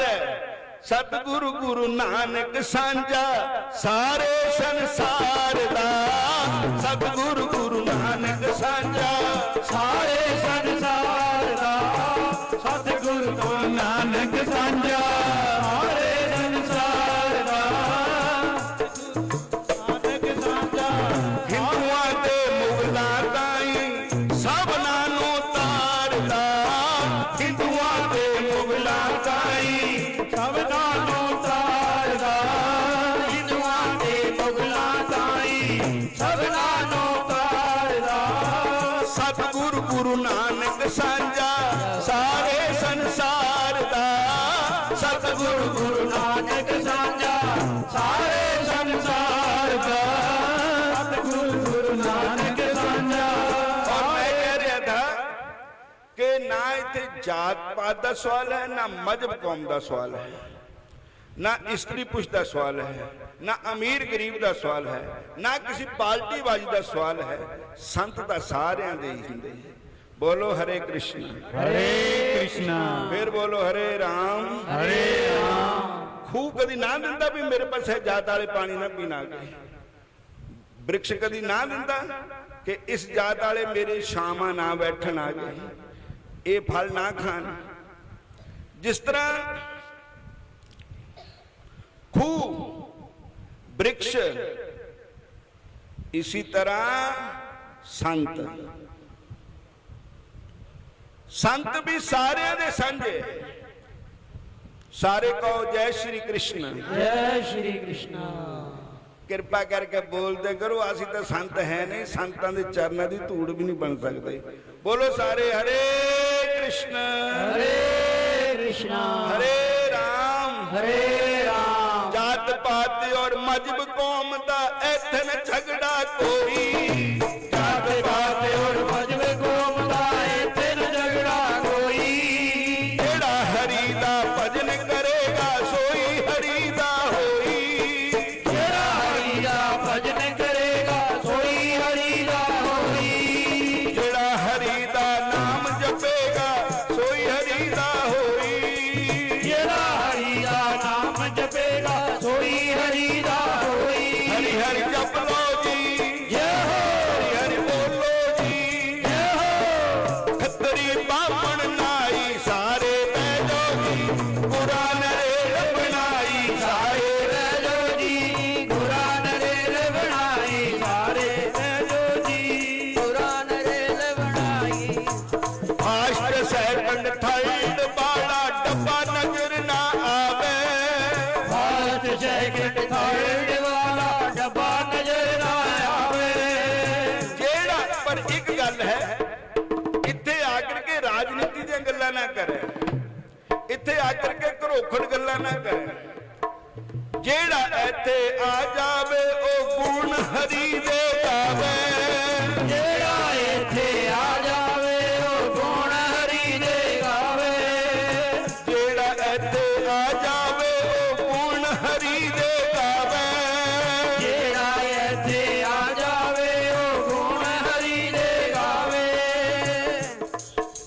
ਕਰੈ ਸਤਿਗੁਰੂ ਗੁਰੂ ਨਾਨਕ ਸਾਂਝਾ ਸਾਰੇ ਸੰਸਾਰ ਦਾ। ਸਤਿਗੁਰੂ ਗੁਰੂ ਨਾਨਕ ਸਾਂਝਾ ਸਾਰੇ ਸੰਸਾਰ ਦਾ। ਸਤਿਗੁਰੂ ਗੁਰੂ ਨਾਨਕ ਸਾਂਝਾ ਸਾਰੇ ਸੰਸਾਰ ਦਾ। ਨਾਨਕ ਸਾਂਝਾ ਹਿੰਦੂਆਂ ਤੇ ਮੁਗਲਾਂ ਤਾਈਂ ਸਭਨਾਂ ਨੂੰ ਤਾਰਦਾ। ਹਿੰਦੂਆਂ ਸਭਨਾ ਨੂੰ ਤਾਰਦਾ ਹਿੰਦੂਆਂ ਦੇ ਮੁਗਲਾਂ ਤਾਈਂ ਸਭਨਾ ਨੂੰ ਤਾਰਦਾ ਸਤਿਗੁਰੂ ਗੁਰੂ ਨਾਨਕ ਸਾਂਝਾ, ਸਾਰੇ ਸੰਸਾਰ ਦਾ। ਸਤਿਗੁਰੂ ਗੁਰੂ ਕਿ ਨਾ ਇੱਥੇ ਜਾਤ ਪਾਤ ਦਾ ਸਵਾਲ ਹੈ ਨਾ ਮਜਬ ਕੌਮ ਦਾ ਸਵਾਲ ਹੈ ਨਾ ਇਸਤਰੀ ਪੁਸ਼ ਦਾ ਸਵਾਲ ਹੈ ਨਾ ਅਮੀਰ ਗਰੀਬ ਦਾ ਸਵਾਲ ਹੈ ਨਾ ਕਿਸੇ ਪਾਰਟੀ ਬਾਜੀ ਦਾ ਸਵਾਲ ਹੈ। ਸੰਤ ਤਾਂ ਸਾਰਿਆਂ ਦੇ ਹੀ ਹੁੰਦੇ ਬੋਲੋ ਹਰੇ ਕ੍ਰਿਸ਼ਨ। ਹਰੇ ਕ੍ਰਿਸ਼ਨਾ। ਫਿਰ ਬੋਲੋ ਹਰੇ ਰਾਮ। ਹਰੇ ਰਾਮ। ਖੂਹ ਕਦੀ ਨਾ ਦਿੰਦਾ ਵੀ ਮੇਰੇ ਪਾਸੇ ਜਾਤ ਵਾਲੇ ਪਾਣੀ ਨਾ ਪੀਣਾ ਕੇ ਬ੍ਰਿਕਸ਼ ਕਦੀ ਨਾ ਦਿੰਦਾ ਕਿ ਇਸ ਜਾਤ ਵਾਲੇ ਮੇਰੇ ਸ਼ਾਮਾਂ ਨਾ ਬੈਠਣ ਆ ਗਏ। ਇਹ ਫਲ ਨਾ ਖਾਣ ਜਿਸ ਤਰ੍ਹਾਂ ਖੂਹ ਬ੍ਰਿਕਸ਼ ਇਸੀ ਤਰ੍ਹਾਂ ਸੰਤ ਸੰਤ ਵੀ ਸਾਰਿਆਂ ਦੇ ਸਾਂਝੇ ਸਾਰੇ ਕਹੋ ਜੈ ਸ਼੍ਰੀ ਕ੍ਰਿਸ਼ਨ ਜੈ ਸ਼੍ਰੀ ਕ੍ਰਿਸ਼ਨਾ ਕਿਰਪਾ ਕਰਕੇ ਬੋਲਦੇ ਕਰੋ ਅਸੀਂ ਤਾਂ ਸੰਤ ਹੈ ਨਹੀਂ ਸੰਤਾਂ ਦੇ ਚਰਨਾਂ ਦੀ ਧੂੜ ਵੀ ਨਹੀਂ ਬਣ ਸਕਦੇ ਬੋਲੋ ਸਾਰੇ ਹਰੇ ਕ੍ਰਿਸ਼ਨ। ਹਰੇ ਕ੍ਰਿਸ਼ਨਾ। ਹਰੇ ਰਾਮ। ਹਰੇ ਰਾਮ। ਜਾਤ ਪਾਤ ਔਰ ਮਜਬ ਕੌਮ ਦਾ ਐਥਨ ਝਗੜਾ ਕੋਈ। ਜਪੇਗਾ ਸੋਈ ਹਰੀ ਦਾ ਹੋਈ। ਹਰੀ ਹਰੀ ਜਪ ਲੋ ਜੀ। ਜੈ ਹੋ। ਹਰੀ ਹਰੀ ਬੋਲੋ ਜੀ। ਜੈ ਹੋ। ਖੱਤਰੀ ਬਾਹਮਣ ਨਾਈ ਸਾਰੇ ਬਹਿ ਜਾਓ ਜੀ। ਗੁਰਾਂ ਨਰੇਲ ਬਣਾਈ ਸਾਰੇ ਰਹਿ ਜੋ ਜੀ। ਗੁਰਾਂ ਨਰੇਲ ਬਣਾਈ ਸਾਰੇ ਰਹਿ ਜੋ ਜੀ। ਗੁਰਾਂ ਨਰੇਲ ਬਣਾਈ ਆਸ਼ਟ ਸੈਕੰਡ ਥਰਡ ਬਾਲਾ ਡੱਬਾ ਨਜ਼ਰ ਨਾ ਇੱਥੇ ਆ ਕਰਕੇ ਘਰੋਖੜ ਗੱਲਾਂ ਨਾ ਕਰੇ। ਜਿਹੜਾ ਇੱਥੇ ਆ ਜਾਵੇ ਉਹ ਗੁਣ